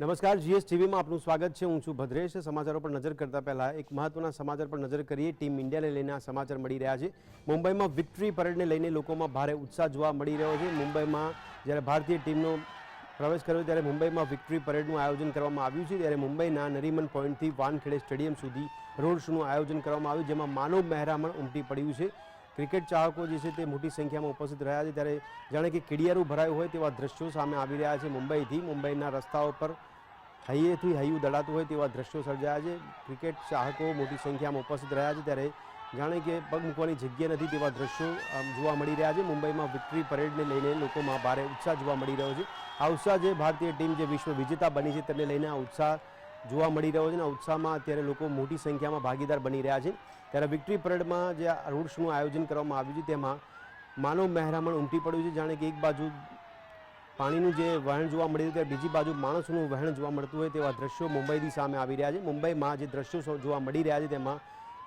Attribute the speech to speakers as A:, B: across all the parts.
A: નમસ્કાર, જીએસ ટીવીમાં આપનું સ્વાગત છે. હું છું ભદ્રેશ. સમાચારો પર નજર કરતા પહેલા એક મહત્વના સમાચાર પર નજર કરીએ. ટીમ ઇન્ડિયાને લઈને આ સમાચાર મળી રહ્યા છે. મુંબઈમાં વિક્ટરી પરેડને લઈને લોકોમાં ભારે ઉત્સાહ જોવા મળી રહ્યો છે. મુંબઈમાં જ્યારે ભારતીય ટીમનો પ્રવેશ કર્યો ત્યારે મુંબઈમાં વિક્ટરી પરેડનું આયોજન કરવામાં આવ્યું છે. ત્યારે મુંબઈના નરીમન પોઈન્ટથી વાનખેડે સ્ટેડિયમ સુધી રોડ શોનું આયોજન કરવામાં આવ્યું, જેમાં માનવ મહેરામણ ઉમટી પડ્યું છે. ક્રિકેટ ચાહકો જે છે તે મોટી સંખ્યામાં ઉપસ્થિત રહ્યા છે. ત્યારે જાણે કે કીડિયારું ભરાયું હોય તેવા દ્રશ્યો સામે આવી રહ્યા છે. મુંબઈથી મુંબઈના રસ્તાઓ પર હૈયેથી હૈયું દડાતું હોય તેવા દ્રશ્યો સર્જાયા છે. ક્રિકેટ ચાહકો મોટી સંખ્યામાં ઉપસ્થિત રહ્યા છે. ત્યારે જાણે કે પગ મૂકવાની જગ્યા નથી તેવા દ્રશ્યો જોવા મળી રહ્યા છે. મુંબઈમાં વિક્ટરી પરેડને લઈને લોકોમાં ભારે ઉત્સાહ જોવા મળી રહ્યો છે. આ ઉત્સાહ જે ભારતીય ટીમ જે વિશ્વ વિજેતા બની છે તેને લઈને આ ઉત્સાહ જોવા મળી રહ્યો છે અને ઉત્સાહમાં અત્યારે લોકો મોટી સંખ્યામાં ભાગીદાર બની રહ્યા છે. ત્યારે વિક્ટરી પરેડમાં જે રોડ શોનું આયોજન કરવામાં આવ્યું છે, તેમાં માનવ મહેરામણ ઉમટી પડ્યું છે, જાણે કે એક બાજુ પાણીનું જે વહેણ જોવા મળી રહ્યું ત્યારે બીજી બાજુ માણસોનું વહેણ જોવા મળતું હોય તેવા દ્રશ્યો મુંબઈથી સામે આવી રહ્યા છે. મુંબઈમાં જે દ્રશ્યો જોવા મળી રહ્યા છે, તેમાં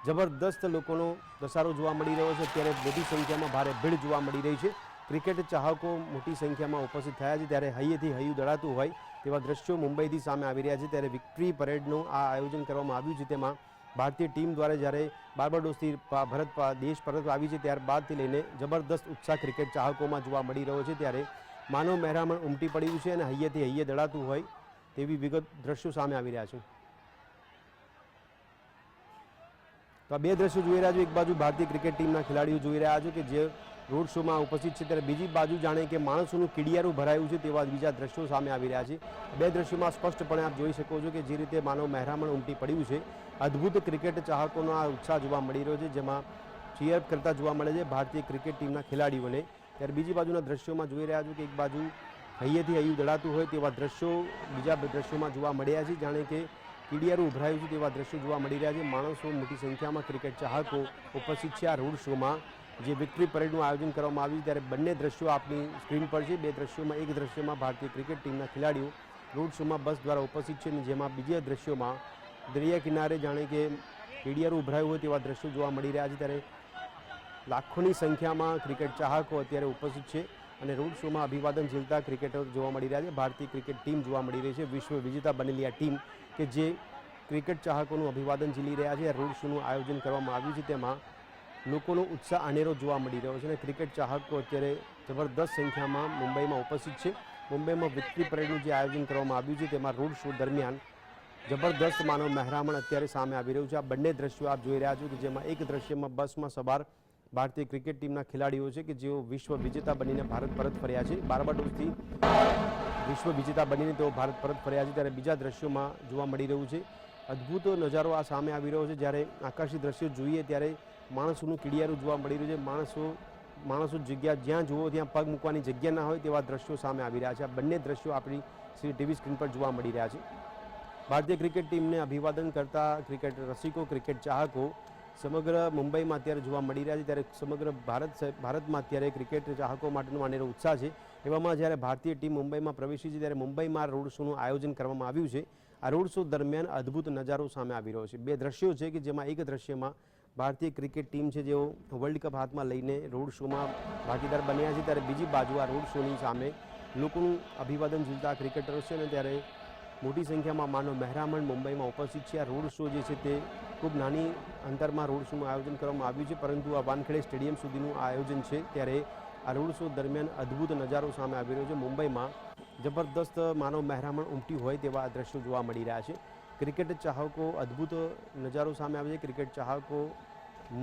A: જબરદસ્ત લોકોનો ધસારો જોવા મળી રહ્યો છે. ત્યારે મોટી સંખ્યામાં ભારે ભીડ જોવા મળી રહી છે. ક્રિકેટ ચાહકો મોટી સંખ્યામાં ઉપસ્થિત થયા છે. ત્યારે હૈયેથી હૈયું દડાતું હોય તેવા દ્રશ્યો મુંબઈથી સામે આવી રહ્યા છે. ત્યારે વિક્ટરી પરેડનું આ આયોજન કરવામાં આવ્યું છે. તેમાં ભારતીય ટીમ દ્વારા જ્યારે બાર્બાડોસથી ભારત દેશ પરત આવી છે, ત્યારબાદથી લઈને જબરદસ્ત ઉત્સાહ ક્રિકેટ ચાહકોમાં જોવા મળી રહ્યો છે. ત્યારે માનવ મહેરામણ ઉમટી પડ્યું છે અને હૈયેથી હૈયે દડાતું હોય તેવી વિગત દ્રશ્યો સામે આવી રહ્યા છે. તો આ બે દ્રશ્યો જોઈ રહ્યા છો. એક બાજુ ભારતીય ક્રિકેટ ટીમના ખેલાડીઓ જોઈ રહ્યા છો કે જે રોડ શોમાં ઉપસ્થિત છે. ત્યારે બીજી બાજુ જાણે કે માણસોનું કીડિયારું ભરાયું છે તેવા બીજા દ્રશ્યો સામે આવી રહ્યા છે. બે દ્રશ્યોમાં સ્પષ્ટપણે આપ જોઈ શકો છો કે જે રીતે માનવ મહેરામણ ઉમટી પડ્યું છે. અદ્ભુત ક્રિકેટ ચાહકોનો આ ઉત્સાહ જોવા મળી રહ્યો છે, જેમાં ચીયરઅપ કરતા જોવા મળે છે ભારતીય ક્રિકેટ ટીમના ખેલાડીઓને. ત્યારે બીજી બાજુના દ્રશ્યોમાં જોઈ રહ્યા છો કે એક બાજુ હૈયેથી હૈયું દડાતું હોય તેવા દ્રશ્યો બીજા દ્રશ્યોમાં જોવા મળ્યા છે. જાણે કે કીડિયારું ઉભરાયું છે તેવા દ્રશ્યો જોવા મળી રહ્યા છે. માણસો મોટી સંખ્યામાં ક્રિકેટ ચાહકો ઉપસ્થિત છે આ રોડ શોમાં. જે વિક્ટરી પરેડનું આયોજન કરવામાં આવ્યું ત્યારે બંને દ્રશ્યો આપની સ્ક્રીન પર છે. બે દ્રશ્યોમાં, એક દ્રશ્યમાં ભારતીય ક્રિકેટ ટીમના ખેલાડીઓ રોડ શોમાં બસ દ્વારા ઉપસ્થિત છે અને જેમાં બીજા દ્રશ્યોમાં દરિયા કિનારે જાણે કે કીડિયારું ઉભરાયું હોય તેવા દ્રશ્યો જોવા મળી રહ્યા છે. ત્યારે લાખોની સંખ્યામાં ક્રિકેટ ચાહકો અત્યારે ઉપસ્થિત છે અને રોડ શોમાં અભિવાદન ઝીલતા ક્રિકેટર જોવા મળી રહ્યા છે. ભારતીય ક્રિકેટ ટીમ જોવા મળી રહી છે. વિશ્વ વિજેતા બનેલી આ ટીમ કે જે ક્રિકેટ ચાહકોનું અભિવાદન ઝીલી રહ્યા છે. રોડ શોનું આયોજન કરવામાં આવ્યું છે. તેમાં લોકોનો ઉત્સાહ અનેરો જોવા મળી રહ્યો છે અને ક્રિકેટ ચાહકો અત્યારે જબરદસ્ત સંખ્યામાં મુંબઈમાં ઉપસ્થિત છે. મુંબઈમાં વિક્ટરી પરેડનું જે આયોજન કરવામાં આવ્યું છે, તેમાં રોડ શો દરમિયાન જબરદસ્ત માનવ મહેરામણ અત્યારે સામે આવી રહ્યું છે. આ બંને દ્રશ્યો આપ જોઈ રહ્યા છો કે જેમાં એક દ્રશ્યમાં બસમાં સવાર ભારતીય ક્રિકેટ ટીમના ખેલાડીઓ છે કે જેઓ વિશ્વ વિજેતા બનીને ભારત પરત ફર્યા છે. બારબાડોસથી વિશ્વ વિજેતા બનીને તેઓ ભારત પરત ફર્યા છે, ત્યારે બીજા દ્રશ્યોમાં જોવા મળી રહ્યું છે. અદ્ભુત નજારો આ સામે આવી રહ્યો છે. જ્યારે આકાશી દ્રશ્યો જોઈએ ત્યારે માણસોનું કીડિયારું જોવા મળી રહ્યું છે. માણસો માણસો જગ્યા જ્યાં જુઓ ત્યાં પગ મૂકવાની જગ્યા ના હોય તેવા દ્રશ્યો સામે આવી રહ્યા છે. આ બંને દ્રશ્યો આપણી ટીવી સ્ક્રીન પર જોવા મળી રહ્યા છે. ભારતીય ક્રિકેટ ટીમને અભિવાદન કરતા ક્રિકેટ રસિકો, ક્રિકેટ ચાહકો સમગ્ર મુંબઈમાં અત્યારે જોવા મળી રહ્યા છે. ત્યારે સમગ્ર ભારત ભારતમાં અત્યારે ક્રિકેટ ચાહકો માટેનો માનેલો ઉત્સાહ છે. એવામાં જ્યારે ભારતીય ટીમ મુંબઈમાં પ્રવેશી છે, ત્યારે મુંબઈમાં રોડ શોનું આયોજન કરવામાં આવ્યું છે. આ રોડ શો દરમિયાન અદ્ભુત નજારો સામે આવી રહ્યો છે. બે દ્રશ્યો છે કે જેમાં એક દ્રશ્યમાં ભારતીય ક્રિકેટ ટીમ છે જેઓ વર્લ્ડ કપ હાથમાં લઈને રોડ શોમાં ભાગીદાર બન્યા છે, ત્યારે બીજી બાજુ આ રોડ શોની સામે લોકોનું અભિવાદન ઝૂલતા ક્રિકેટરો છે ને ત્યારે મોટી સંખ્યામાં માનવ મહેરામણ મુંબઈમાં ઉપસ્થિત છે. આ રોડ શો જે છે તે ખૂબ નાની અંતરમાં રોડ શોનું આયોજન કરવામાં આવ્યું છે, પરંતુ આ વાનખેડે સ્ટેડિયમ સુધીનું આયોજન છે. ત્યારે આ રોડ શો દરમિયાન અદ્ભુત નજારો સામે આવી રહ્યો છે. મુંબઈમાં જબરદસ્ત માનવ મહેરામણ ઉમટ્યું હોય તેવા દ્રશ્યો જોવા મળી રહ્યા છે. ક્રિકેટ ચાહકો અદ્ભુત નજારો સામે આવે છે. ક્રિકેટ ચાહકો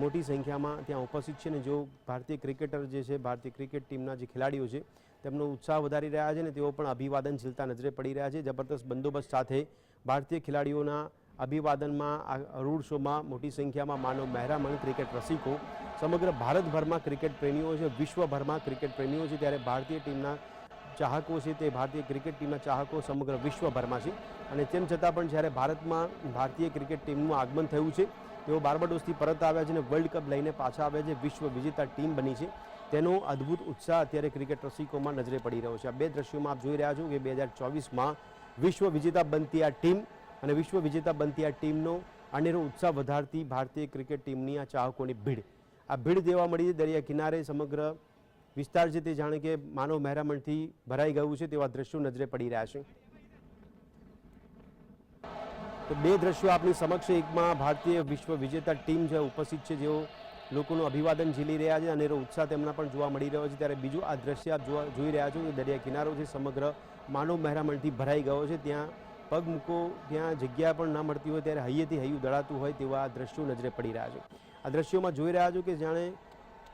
A: મોટી સંખ્યામાં ત્યાં ઉપસ્થિત છે ને જો ભારતીય ક્રિકેટર જે છે, ભારતીય ક્રિકેટ ટીમના જે ખેલાડીઓ છે, તેમનો ઉત્સાહ વધારી રહ્યા છે ને તેઓ પણ અભિવાદનશીલતા નજરે પડી રહ્યા છે. જબરદસ્ત બંદોબસ્ત સાથે ભારતીય ખેલાડીઓના અભિવાદનમાં, આ રોડ શોમાં મોટી સંખ્યામાં માનવ મહેરામણ, ક્રિકેટ રસિકો, સમગ્ર ભારતભરમાં ક્રિકેટ પ્રેમીઓ છે, વિશ્વભરમાં ક્રિકેટ પ્રેમીઓ છે. ત્યારે ભારતીય ટીમના ચાહકો છે તે ભારતીય ક્રિકેટ ટીમના ચાહકો સમગ્ર વિશ્વભરમાં છે. અને તેમ છતાં પણ જ્યારે ભારતમાં ભારતીય ક્રિકેટ ટીમનું આગમન થયું છે, તેઓ બાર્બાડોસથી પરત આવ્યા છે અને વર્લ્ડ કપ લઈને પાછા આવ્યા છે. વિશ્વ વિજેતા ટીમ બની છે. તેનો અદ્ભુત ઉત્સાહ અત્યારે ક્રિકેટ રસિકોમાં નજરે પડી રહ્યો છે. આ બે દ્રશ્યોમાં આપ જોઈ રહ્યા છો કે બે હજાર ચોવીસમાં વિશ્વ વિજેતા બનતી આ ટીમ અને વિશ્વ વિજેતા બનતી આ ટીમનો અનેરો ઉત્સાહ વધારતી ભારતીય ક્રિકેટ ટીમની આ ચાહકોની ભીડ. આ ભીડ દેવા મળી છે દરિયા કિનારે સમગ્ર વિસ્તાર છે તે જાણે કે માનવ મહેરામણથી ભરાઈ ગયું છે તેવા દ્રશ્યો નજરે પડી રહ્યા છે. તો બે દ્રશ્યો આપની સમક્ષ એકમાં ભારતીય વિશ્વ વિજેતા ટીમ જે ઉપસ્થિત છે, જેઓ લોકોનું અભિવાદન ઝીલી રહ્યા છે અનેરો ઉત્સાહ તેમના પણ જોવા મળી રહ્યો છે. ત્યારે બીજું આ દ્રશ્ય આપ જોવા જોઈ રહ્યા છો કે દરિયા કિનારો છે, સમગ્ર માનવ મહેરામણથી ભરાઈ ગયો છે. ત્યાં પગ મૂકો, ત્યાં જગ્યા પણ ના મળતી હોય, ત્યારે હૈયેથી હૈયું દળાતું હોય તેવા આ દ્રશ્યો નજરે પડી રહ્યા છે. આ દ્રશ્યોમાં જોઈ રહ્યા છો કે જાણે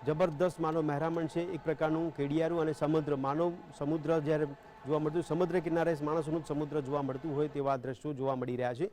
A: જબરદસ્ત માનવ મહેરામણ છે. એક પ્રકારનું કેડિયારું અને સમુદ્ર, માનવ સમુદ્ર જ્યારે જોવા મળતું સમુદ્ર કિનારે માણસોનું જ સમુદ્ર જોવા મળતું હોય તેવા દ્રશ્યો જોવા મળી રહ્યા છે.